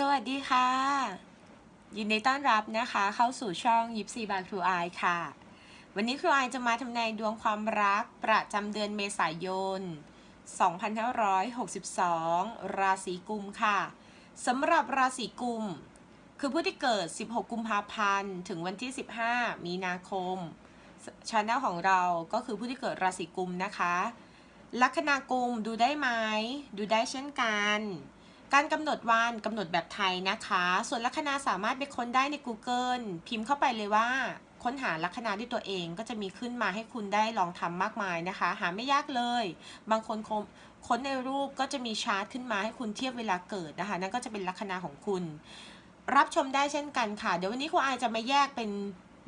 สวัสดีค่ะ ยินดีต้อนรับนะคะ เข้าสู่ช่องยิปซีบายครูอายค่ะ วันนี้ครูอายจะมาทำนายดวงความรักประจำเดือนเมษายน 2562 ราศีกุมค่ะสำหรับราศีกุม คือผู้ที่เกิด 16 กุมภาพันธ์ ถึงวันที่ 15 มีนาคมชาแนลของเราก็คือผู้ที่เกิดราศีกุมนะคะ ลัคนากุมดูได้ไหมดูได้เช่นกัน การกำหนดวันกำหนดแบบไทยนะคะ ส่วนลัคนาสามารถไปค้นได้ใน Google พิมพ์เข้าไปเลยว่าค้นหาลัคนาด้วยตัวเองก็จะมีขึ้นมาให้คุณได้ลองทำมากมายนะคะ หาไม่ยากเลย บางคนค้นในรูปก็จะมีชาร์ตขึ้นมาให้คุณเทียบเวลาเกิดนะคะ นั่นก็จะเป็นลัคนาของคุณ รับชมได้เช่นกันค่ะ เดี๋ยววันนี้ครูอายจะมาแยกเป็น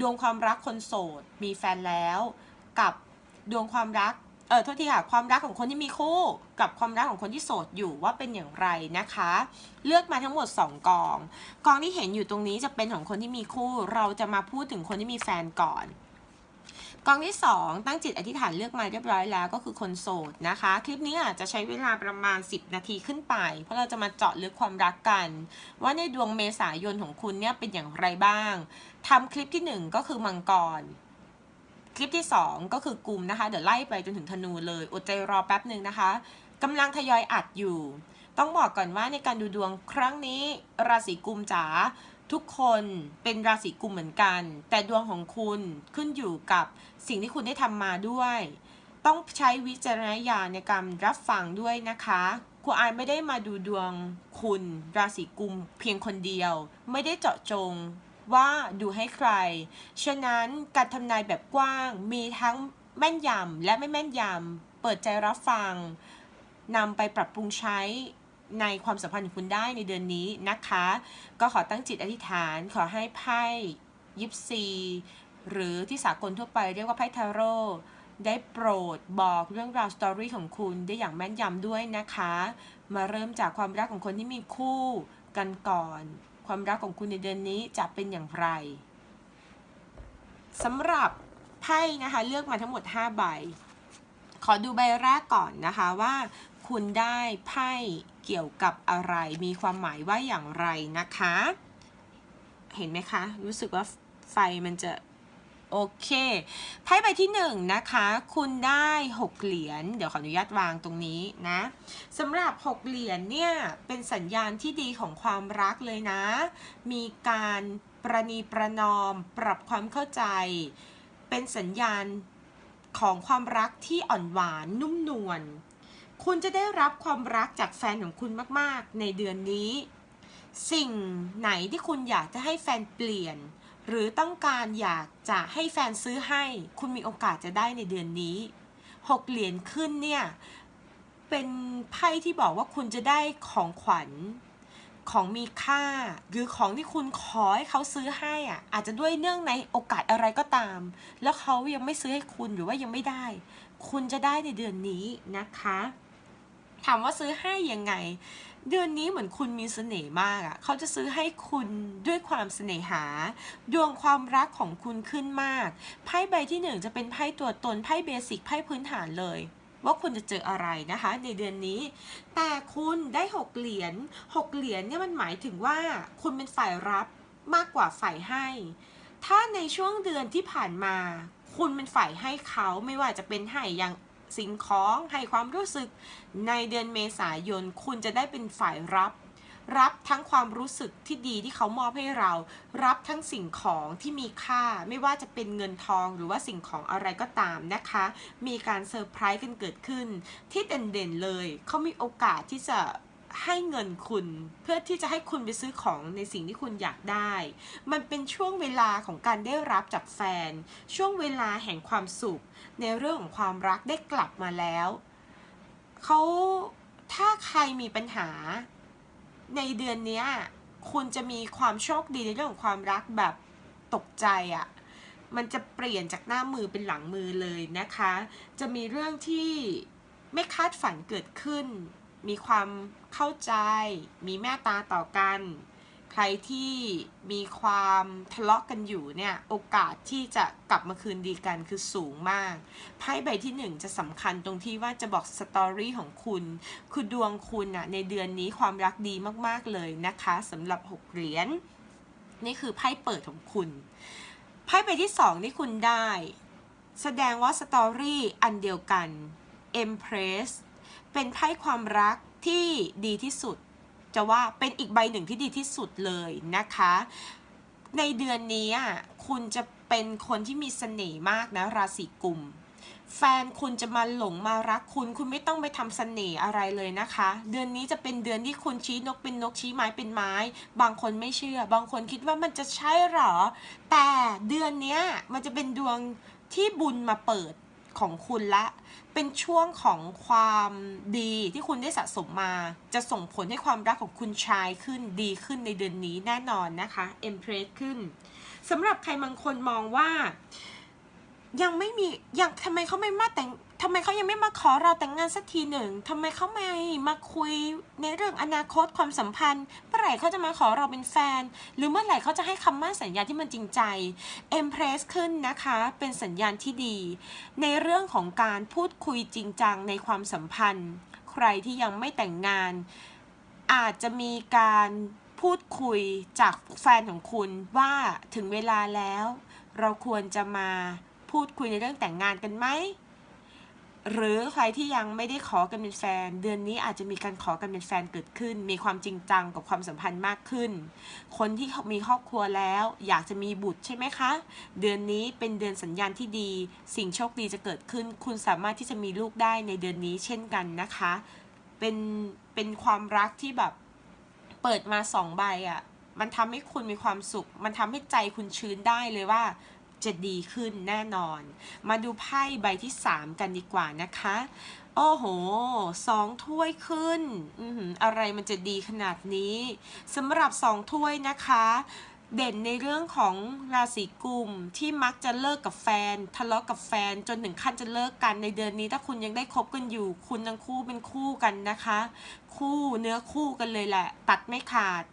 ดวงความรักคนโสด มีแฟนแล้ว กับดวงความรัก เออโทษทีค่ะความรักของคนที่มีคู่กับความรักของคนที่โสดอยู่ว่าเป็นอย่างไรนะคะ เลือกมาทั้งหมด 2 กอง กองที่เห็นอยู่ตรงนี้จะเป็นของคนที่มีคู่ เราจะมาพูดถึงคนที่มีแฟนก่อนกองที่ 2 ตั้งจิตอธิษฐานเลือกมาเรียบร้อยแล้วก็คือคนโสดนะคะ คลิปนี้อาจจะใช้เวลาประมาณ 10 นาทีขึ้นไป เพราะเราจะมาเจาะลึกความรักกัน ว่าในดวงเมษายนของคุณเนี่ยเป็นอย่างไรบ้างทำคลิปที่ 1 ก็คือมังกร คลิปที่ 2 ก็คือกลุ่มนะคะ เดี๋ยวไล่ไปจนถึงธนูเลย อดใจรอแป๊บหนึ่งนะคะกำลังทยอยอัดอยู่ ต้องบอกก่อนว่าในการดูดวงครั้งนี้ ราศีกุมจ๋าทุกคนเป็นราศีกุมเหมือนกัน แต่ดวงของคุณขึ้นอยู่กับสิ่งที่คุณได้ทำมาด้วย ต้องใช้วิจารณญาณในการรับฟังด้วยนะคะครูอายไม่ได้มาดูดวงคุณราศีกุมเพียงคนเดียว ไม่ได้เจาะจง ว่าดูให้ใคร ฉะนั้นการทำนายแบบกว้างมีทั้งแม่นยำและไม่แม่นยำ เปิดใจรับฟังนำไปปรับปรุงใช้ในความสัมพันธ์ของคุณได้ในเดือนนี้นะคะ ก็ขอตั้งจิตอธิษฐาน ขอให้ไพ่ยิปซี หรือที่สากลทั่วไปเรียกว่าไพ่ทาโร่ได้โปรดบอกเรื่องราวสตอรี่ของคุณได้อย่างแม่นยำด้วยนะคะ มาเริ่มจากความรักของคนที่มีคู่กันก่อน ความรักของคุณในเดือนนี้จะเป็นอย่างไรสำหรับไพ่นะคะเลือกมาทั้งหมด 5 ใบ ขอดูใบแรกก่อนนะคะว่าคุณได้ไพ่เกี่ยวกับอะไร มีความหมายว่าอย่างไรนะคะ เห็นไหมคะ รู้สึกว่าไฟมันจะ โอเค ไพ่ใบที่1นนะคะ คุณได้ 6 เหรียญ เดี๋ยวขออนุญาตวางตรงนี้นะสำหรับ 6 เหรียญเนี่ย เป็นสัญญาณที่ดีของความรักเลยนะ มีการประนีประนอม ปรับความเข้าใจ เป็นสัญญาณของความรักที่อ่อนหวานนุ่มนวล คุณจะได้รับความรักจากแฟนของคุณมาก ๆ ในเดือนนี้ สิ่งไหนที่คุณอยากจะให้แฟนเปลี่ยน หรือต้องการอยากจะให้แฟนซื้อให้ คุณมีโอกาสจะได้ในเดือนนี้หกเหรียญขึ้นเนี่ย เป็นไพ่ที่บอกว่าคุณจะได้ของขวัญของมีค่า หรือของที่คุณขอให้เขาซื้อให้อะอาจจะด้วยเนื่องในโอกาสอะไรก็ตาม แล้วเขายังไม่ซื้อให้คุณหรือว่ายังไม่ได้ คุณจะได้ในเดือนนี้นะคะ ถามว่าซื้อให้ยังไง เดือนนี้เหมือนคุณมีเสน่ห์มากอะ่ะ เขาจะซื้อให้คุณด้วยความเสน่หา ดวงความรักของคุณขึ้นมาก ไพ่ใบที่หนึ่งจะเป็นไพ่ตัวตน ไพ่เบสิก ไพ่พื้นฐานเลย ว่าคุณจะเจออะไรนะคะ ในเดือนนี้ แต่คุณได้หกเหรียญหกเหรียญเนี่ยมันหมายถึงว่า คุณเป็นฝ่ายรับมากกว่าฝ่ายให้ ถ้าในช่วงเดือนที่ผ่านมา คุณเป็นฝ่ายให้เขาไม่ว่าจะเป็นให้อย่าง สิ่งของให้ความรู้สึกในเดือนเมษายน คุณจะได้เป็นฝ่ายรับ รับทั้งความรู้สึกที่ดีที่เขามอบให้เรา รับทั้งสิ่งของที่มีค่า ไม่ว่าจะเป็นเงินทองหรือว่าสิ่งของอะไรก็ตามนะคะ มีการเซอร์ไพรส์กันเกิดขึ้น ที่เด่นๆเลย เขามีโอกาสที่จะ ให้เงินคุณเพื่อที่จะให้คุณไปซื้อของในสิ่งที่คุณอยากได้ มันเป็นช่วงเวลาของการได้รับจากแฟน ช่วงเวลาแห่งความสุข ในเรื่องของความรักได้กลับมาแล้วเขาถ้าใครมีปัญหา ในเดือนนี้คุณจะมีความโชคดีในเรื่องของความรักแบบตกใจอะ่ะมันจะเปลี่ยนจากหน้ามือเป็นหลังมือเลยนะคะ จะมีเรื่องที่ไม่คาดฝันเกิดขึ้น มีความเข้าใจ มีแม่ตาต่อกัน ใครที่มีความทะเลาะกันอยู่เนี่ยโอกาสที่จะกลับมาคืนดีกันคือสูงมากไพ่ใบที่หนึ่งจะสำคัญตรงที่ว่าจะบอกสตอรี่ของคุณ คือดวงคุณอะในเดือนนี้ความรักดีมากๆเลยนะคะสำหรับหกเหรียญนี่คือไพ่เปิดของคุณไพ่ใบที่สองที่คุณได้ แสดงว่าสตอรี่อันเดียวกัน Empress เป็นไพ่ความรักที่ดีที่สุด จะว่าเป็นอีกใบหนึ่งที่ดีที่สุดเลยนะคะ ในเดือนนี้คุณจะเป็นคนที่มีเสน่ห์มากนะ ราศีกุมแฟนคุณจะมาหลงมารักคุณ คุณไม่ต้องไปทำเสน่ห์อะไรเลยนะคะ เดือนนี้จะเป็นเดือนที่คุณชี้นกเป็นนกชี้ไม้เป็นไม้ บางคนไม่เชื่อ บางคนคิดว่ามันจะใช่หรอ แต่เดือนนี้มันจะเป็นดวงที่บุญมาเปิด ของคุณละ เป็นช่วงของความดีที่คุณได้สะสมมา จะส่งผลให้ความรักของคุณชายขึ้นดีขึ้นในเดือนนี้แน่นอนนะคะเอ็มเพรสขึ้นสำหรับใครบางคนมองว่ายังไม่มียังทำไมเขาไม่มาแต่ง ทำไมเขายังไม่มาขอเราแต่งงานสักทีหนึ่งทำไมเขาไม่มาคุยในเรื่องอนาคตความสัมพันธ์ เมื่อไหร่เขาจะมาขอเราเป็นแฟน หรือเมื่อไหร่เขาจะให้คำมั่นสัญญาที่มันจริงใจเอ็มเพรสขึ้นนะคะ เป็นสัญญาณที่ดี ในเรื่องของการพูดคุยจริงจังในความสัมพันธ์ ใครที่ยังไม่แต่งงาน อาจจะมีการพูดคุยจากแฟนของคุณว่าถึงเวลาแล้ว เราควรจะมาพูดคุยในเรื่องแต่งงานกันไหม หรือใครที่ยังไม่ได้ขอกันเป็นแฟน เดือนนี้อาจจะมีการขอกันเป็นแฟนเกิดขึ้น มีความจริงจังกับความสัมพันธ์มากขึ้น คนที่มีครอบครัวแล้ว อยากจะมีบุตรใช่ไหมคะ เดือนนี้เป็นเดือนสัญญาณที่ดี สิ่งโชคดีจะเกิดขึ้น คุณสามารถที่จะมีลูกได้ในเดือนนี้เช่นกันนะคะ เป็นเป็นความรักที่แบบเปิดมาสองใบอะ่ะมันทำให้คุณมีความสุข มันทำให้ใจคุณชื้นได้เลยว่า จะดีขึ้นแน่นอน มาดูไพ่ใบที่ 3 กันดีกว่านะคะ โอ้โหสองถ้วยขึ้นออหืออะไรมันจะดีขนาดนี้สำหรับสองถ้วยนะคะเด่นในเรื่องของราศีกุมที่มักจะเลิกกับแฟน ทะเลาะกับแฟนจนถึงขั้นจะเลิกกันในเดือนนี้ ถ้าคุณยังได้คบกันอยู่ คุณทั้งคู่เป็นคู่กันนะคะ คู่เนื้อคู่กันเลยแหละ ตัดไม่ขาด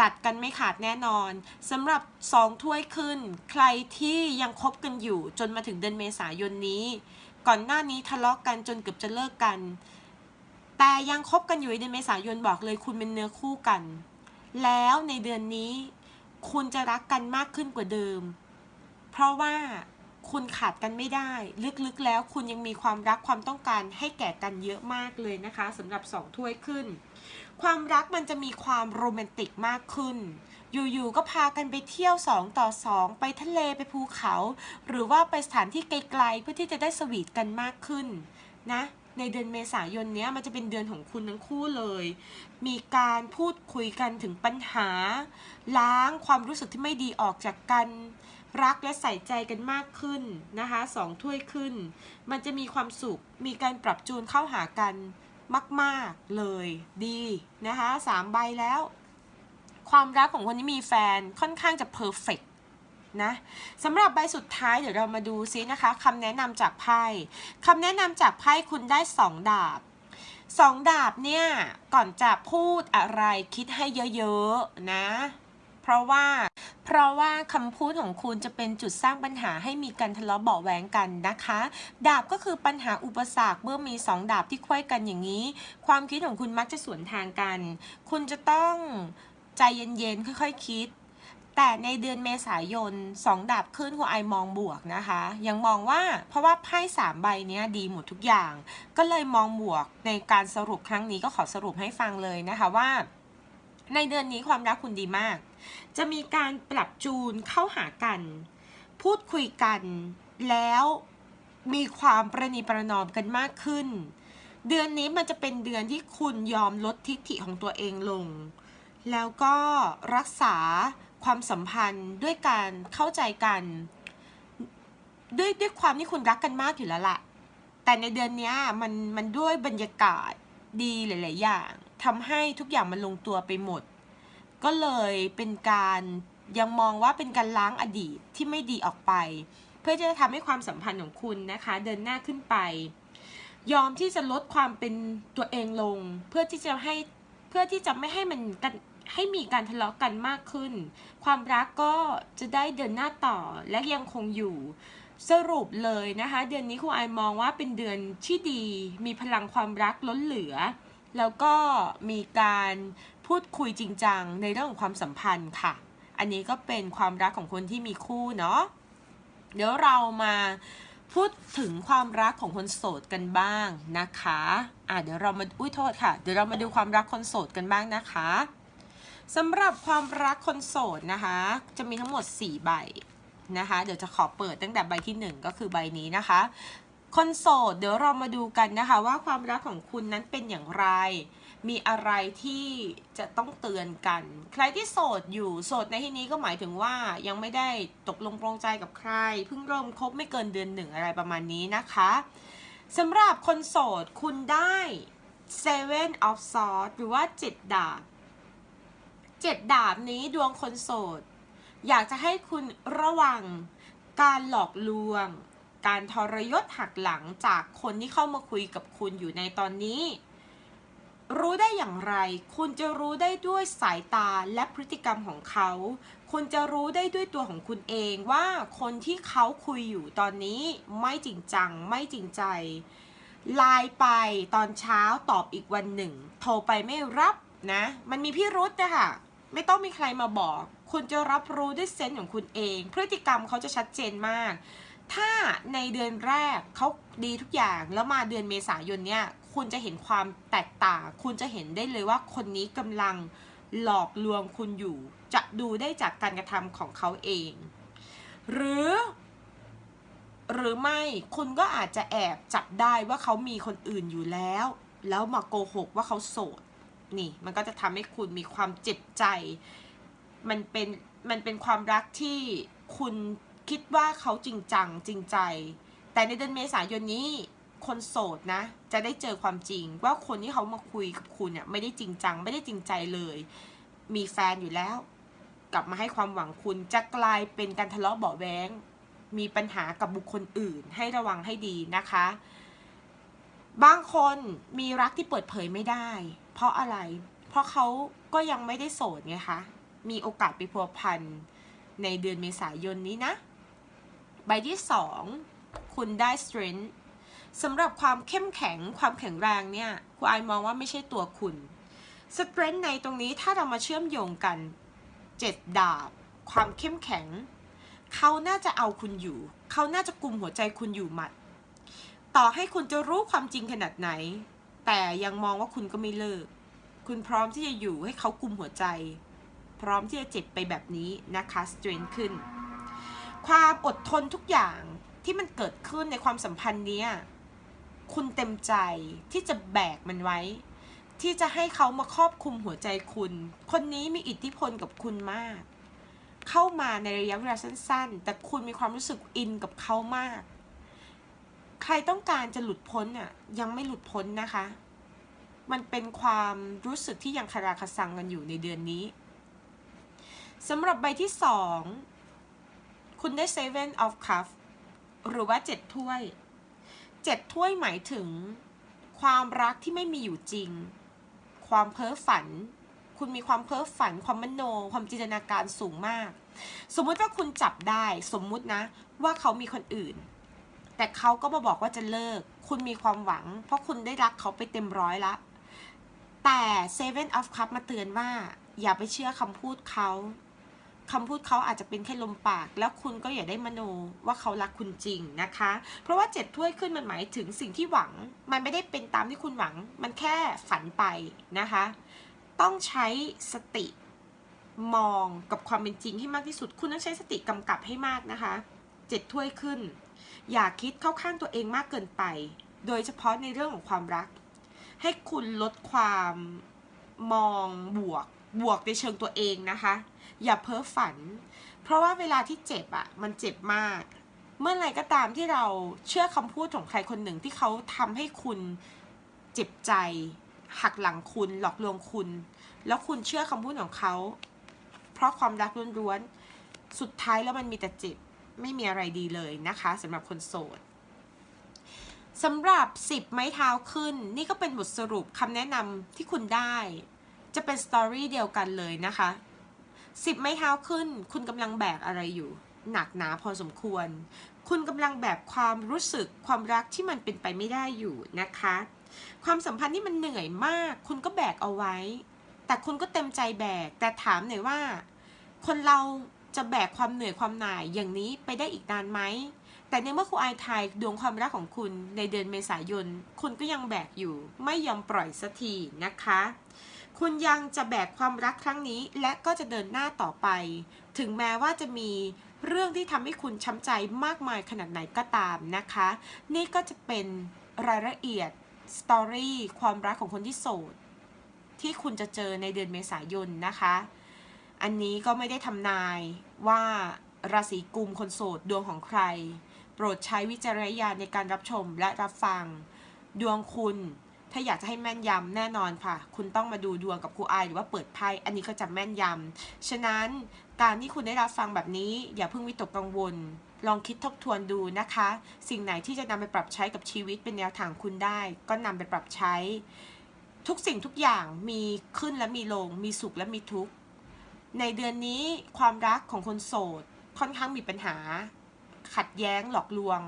ตัดกันไม่ขาดแน่นอนสำหรับสองถ้วยขึ้น ใครที่ยังคบกันอยู่จนมาถึงเดือนเมษายนนี้ ก่อนหน้านี้ทะเลาะกันจนเกือบจะเลิกกัน แต่ยังคบกันอยู่ในเดือนเมษายนบอกเลยคุณเป็นเนื้อคู่กัน แล้วในเดือนนี้ คุณจะรักกันมากขึ้นกว่าเดิม เพราะว่าคุณขาดกันไม่ได้ ลึกๆแล้วคุณยังมีความรักความต้องการให้แก่กันเยอะมากเลยนะคะสำหรับสองถ้วยขึ้น ความรักมันจะมีความโรแมนติกมากขึ้น อยู่ๆ ก็พากันไปเที่ยวสองต่อสองไปทะเลไปภูเขา หรือว่าไปสถานที่ไกลๆ เพื่อที่จะได้สวีทกันมากขึ้นนะในเดือนเมษายนนี้มันจะเป็นเดือนของคุณทั้งคู่เลย มีการพูดคุยกันถึงปัญหา ล้างความรู้สึกที่ไม่ดีออกจากกัน รักและใส่ใจกันมากขึ้นนะคะสองถ้วยขึ้น มันจะมีความสุข มีการปรับจูนเข้าหากัน มาก ๆ เลยดีนะคะสามใบแล้ว ความรักของคนที่มีแฟนค่อนข้างจะเพอร์เฟกนะสำหรับใบสุดท้ายเดี๋ยวเรามาดูซินะคะคำแนะนำจากไพ่คำแนะนำจากไพ่คุณได้สองดาบสองดาบเนี่ย ก่อนจะพูดอะไรคิดให้เยอะ ๆ นะ เพราะว่า เพราะว่าคำพูดของคุณจะเป็นจุดสร้างปัญหาให้มีการทะเลาะเบาะแหวงกันนะคะ ดาบก็คือปัญหาอุปสรรคเมื่อมีสองดาบที่ควยกันอย่างนี้ ความคิดของคุณมักจะสวนทางกัน คุณจะต้องใจเย็นๆค่อยๆคิดแต่ในเดือนเมษายนสองดาบขึ้นคุณไอมองบวกนะคะ ยังมองว่าเพราะว่าไพ่สามใบเนี้ยดีหมดทุกอย่าง ก็เลยมองบวกในการสรุปครั้งนี้ก็ขอสรุปให้ฟังเลยนะคะว่า ในเดือนนี้ความรักคุณดีมาก จะมีการปรับจูนเข้าหากัน พูดคุยกัน แล้วมีความประนีประนอมกันมากขึ้น เดือนนี้มันจะเป็นเดือนที่คุณยอมลดทิฐิของตัวเองลง แล้วก็รักษาความสัมพันธ์ด้วยการเข้าใจกัน ด้วยด้วยความที่คุณรักกันมากอยู่แล้วล่ะ แต่ในเดือนนี้มันมันด้วยบรรยากาศดีหลาย ๆ อย่าง ทำให้ทุกอย่างมันลงตัวไปหมด ก็เลยเป็นการยังมองว่าเป็นการล้างอดีตที่ไม่ดีออกไป เพื่อจะทำให้ความสัมพันธ์ของคุณนะคะ เดินหน้าขึ้นไป ยอมที่จะลดความเป็นตัวเองลง เพื่อที่จะให้เพื่อที่จะไม่ให้มันกันให้มีการทะเลาะกันมากขึ้น ความรักก็จะได้เดินหน้าต่อและยังคงอยู่สรุปเลยนะคะ เดือนนี้ครูไอมองว่าเป็นเดือนที่ดี มีพลังความรักล้นเหลือ แล้วก็มีการพูดคุยจริงจังในเรื่องของความสัมพันธ์ค่ะ อันนี้ก็เป็นความรักของคนที่มีคู่เนาะ เดี๋ยวเรามาพูดถึงความรักของคนโสดกันบ้างนะคะ อะเดี๋ยวเรามา อุ้ยโทษค่ะ เดี๋ยวเรามาดูความรักคนโสดกันบ้างนะคะสำหรับความรักคนโสดนะคะ จะมีทั้งหมด 4 ใบนะคะ เดี๋ยวจะขอเปิดตั้งแต่ใบที่ 1 ก็คือใบนี้นะคะ คนโสดเดี๋ยวเรามาดูกันนะคะว่าความรักของคุณนั้นเป็นอย่างไร มีอะไรที่จะต้องเตือนกัน ใครที่โสดอยู่โสดในที่นี้ก็หมายถึงว่ายังไม่ได้ตกลงปรงใจกับใคร เพิ่งเริ่มคบไม่เกินเดือนหนึ่งอะไรประมาณนี้นะคะสำหรับคนโสดคุณได้ Seven of Swords หรือว่า7ดดาบ7ดาบนี้ดวงคนโสด อยากจะให้คุณระวังการหลอกลวง การทรยศหักหลังจากคนที่เข้ามาคุยกับคุณอยู่ในตอนนี้ รู้ได้อย่างไร คุณจะรู้ได้ด้วยสายตาและพฤติกรรมของเขา คุณจะรู้ได้ด้วยตัวของคุณเองว่าคนที่เขาคุยอยู่ตอนนี้ไม่จริงจังไม่จริงใจไลน์ไปตอนเช้าตอบอีกวันหนึ่ง โทรไปไม่รับนะ มันมีพิรุษนะคะไม่ต้องมีใครมาบอก คุณจะรับรู้ด้วยเซนส์ของคุณเอง พฤติกรรมเขาจะชัดเจนมาก ถ้าในเดือนแรกเขาดีทุกอย่างแล้วมาเดือนเมษายนเนี่ย คุณจะเห็นความแตกต่าง คุณจะเห็นได้เลยว่าคนนี้กำลังหลอกลวงคุณอยู่ จะดูได้จากการกระทำของเขาเอง หรือ หรือไม่คุณก็อาจจะแอบจับได้ว่าเขามีคนอื่นอยู่แล้ว แล้วมาโกหกว่าเขาโสด นี่ มันก็จะทำให้คุณมีความเจ็บใจ มันเป็น มันเป็นความรักที่คุณ คิดว่าเขาจริงจังจริงใจ แต่ในเดือนเมษายนนี้คนโสดนะ จะได้เจอความจริงว่าคนที่เขามาคุยกับคุณเนี่ยไม่ได้จริงจัง ไม่ได้จริงใจเลย มีแฟนอยู่แล้ว กลับมาให้ความหวังคุณจะกลายเป็นการทะเลาะเบาะแว้งมีปัญหากับบุคคลอื่น ให้ระวังให้ดีนะคะ บางคนมีรักที่เปิดเผยไม่ได้ เพราะอะไร เพราะเขาก็ยังไม่ได้โสดไงคะมีโอกาสไปพัวพันในเดือนเมษายนนี้นะ ใบที่สองคุณได้ strength สำหรับความเข้มแข็งความแข็งแรงเนี่ยคุณไอมองว่าไม่ใช่ตัวคุณ strength ในตรงนี้ถ้าเรามาเชื่อมโยงกันเจ็ดดาบ ความเข้มแข็ง เขาน่าจะเอาคุณอยู่ เขาน่าจะกลุ่มหัวใจคุณอยู่หมัด ต่อให้คุณจะรู้ความจริงขนาดไหน แต่ยังมองว่าคุณก็ไม่เลิก คุณพร้อมที่จะอยู่ให้เขากลุ่มหัวใจ พร้อมที่จะเจ็บไปแบบนี้นะคะ strength ขึ้น ความอดทนทุกอย่างที่มันเกิดขึ้นในความสัมพันธ์เนี้ยคุณเต็มใจที่จะแบกมันไว้ ที่จะให้เขามาครอบคุมหัวใจคุณ คนนี้มีอิทธิพลกับคุณมาก เข้ามาในระยะเวลาสั้น ๆ แต่คุณมีความรู้สึกอินกับเขามาก ใครต้องการจะหลุดพ้นอะยังไม่หลุดพ้นนะคะ มันเป็นความรู้สึกที่ยังคาราคาซังกันอยู่ในเดือนนี้สำหรับใบที่สอง คุณได้ Seven of cup หรือว่าเจ็ดถ้วยเจ็ดถ้วยหมายถึง ความรักที่ไม่มีอยู่จริง ความเพ้อฝัน คุณมีความเพ้อฝัน ความมโน ความจินตนาการสูงมาก สมมุติว่าคุณจับได้ สมมุตินะ ว่าเขามีคนอื่น แต่เขาก็มาบอกว่าจะเลิก คุณมีความหวัง เพราะคุณได้รักเขาไปเต็มร้อยละ แต่ Seven of Cups มาเตือนว่า อย่าไปเชื่อคำพูดเขา คำพูดเขาอาจจะเป็นแค่ลมปาก แล้วคุณก็อย่าได้มโนว่าเขารักคุณจริงนะคะ เพราะว่าเจ็ดถ้วยขึ้นมันหมายถึงสิ่งที่หวัง มันไม่ได้เป็นตามที่คุณหวัง มันแค่ฝันไปนะคะ ต้องใช้สติมองกับความเป็นจริงให้มากที่สุด คุณต้องใช้สติกำกับให้มากนะคะเจ็ดถ้วยขึ้น อย่าคิดเข้าข้างตัวเองมากเกินไป โดยเฉพาะในเรื่องของความรัก ให้คุณลดความมองบวกบวกในเชิงตัวเองนะคะ อย่าเพ้อฝัน เพราะว่าเวลาที่เจ็บอะ่ะ มันเจ็บมาก เมื่อไรก็ตามที่เราเชื่อคำพูดของใครคนหนึ่งที่เขาทำให้คุณเจ็บใจ หักหลังคุณหลอกลวงคุณ แล้วคุณเชื่อคำพูดของเขา เพราะความรักล้วนๆ สุดท้ายแล้วมันมีแต่เจ็บไม่มีอะไรดีเลยนะคะสำหรับคนโสดสำหรับ 10 ไม้เท้าขึ้น นี่ก็เป็นบทสรุปคำแนะนำที่คุณได้ จะเป็นสตอรี่เดียวกันเลยนะคะ สิบไม้เท้าขึ้น คุณกำลังแบกอะไรอยู่ หนักหนาพอสมควร คุณกำลังแบกความรู้สึกความรักที่มันเป็นไปไม่ได้อยู่นะคะ ความสัมพันธ์ที่มันเหนื่อยมาก คุณก็แบกเอาไว้ แต่คุณก็เต็มใจแบก แต่ถามหน่อยว่า คนเราจะแบกความเหนื่อยความหน่ายอย่างนี้ไปได้อีกนานไหม แต่ในเมื่อครูไอายทายดวงความรักของคุณในเดือนเมษายน คุณก็ยังแบกอยู่ ไม่ยอมปล่อยสักทีนะคะ คุณยังจะแบกความรักครั้งนี้ และก็จะเดินหน้าต่อไป ถึงแม้ว่าจะมีเรื่องที่ทำให้คุณช้ำใจมากมายขนาดไหนก็ตามนะคะ นี่ก็จะเป็นรายละเอียดสตอรี่ความรักของคนที่โสด ที่คุณจะเจอในเดือนเมษายนนะคะ อันนี้ก็ไม่ได้ทำนายว่าราศีกุมคนโสดดวงของใคร โปรดใช้วิจารณญาณในการรับชมและรับฟัง ดวงคุณ ถ้าอยากจะให้แม่นยำแน่นอนค่ะ คุณต้องมาดูดวงกับครูไอายหรือว่าเปิดไพ่อันนี้ก็จะแม่นยำฉะนั้นการที่คุณได้รับฟังแบบนี้ อย่าเพิ่งวิตกกังวล ลองคิดทบทวนดูนะคะ สิ่งไหนที่จะนำไปปรับใช้กับชีวิตเป็นแนวทางคุณได้ ก็นำไปปรับใช้ ทุกสิ่งทุกอย่างมีขึ้นและมีลง มีสุขและมีทุกข์ในเดือนนี้ความรักของคนโสดค่อนข้างมีปัญหา ขัดแย้งหลอกลวง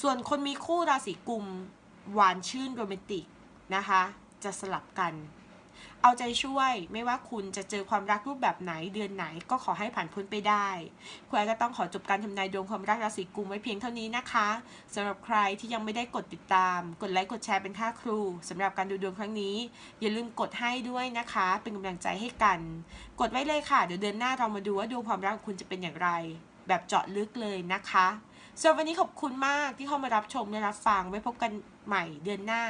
ส่วนคนมีคู่ราศีกุม หวานชื่นโรแมนติกนะคะ จะสลับกัน เอาใจช่วยไม่ว่าคุณจะเจอความรักรูปแบบไหนเดือนไหนก็ขอให้ผ่านพ้นไปได้คุณแอร์ก็ต้องขอจบการทำนายดวงความรักราศีกุมไว้เพียงเท่านี้นะคะสำหรับใครที่ยังไม่ได้กดติดตาม กดไลค์กดแชร์เป็นค่าครูสำหรับการดูดวงครั้งนี้ อย่าลืมกดให้ด้วยนะคะ เป็นกำลังใจให้กัน กดไว้เลยค่ะเดี๋ยวเดือนหน้าเรามาดูว่าดวงความรักของคุณจะเป็นอย่างไร แบบเจาะลึกเลยนะคะ ส่วนวันนี้ขอบคุณมากที่เข้ามารับชมและรับฟังไว้พบกันใหม่เดือนหน้า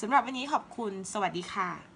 สำหรับวันนี้ขอบคุณสวัสดีค่ะ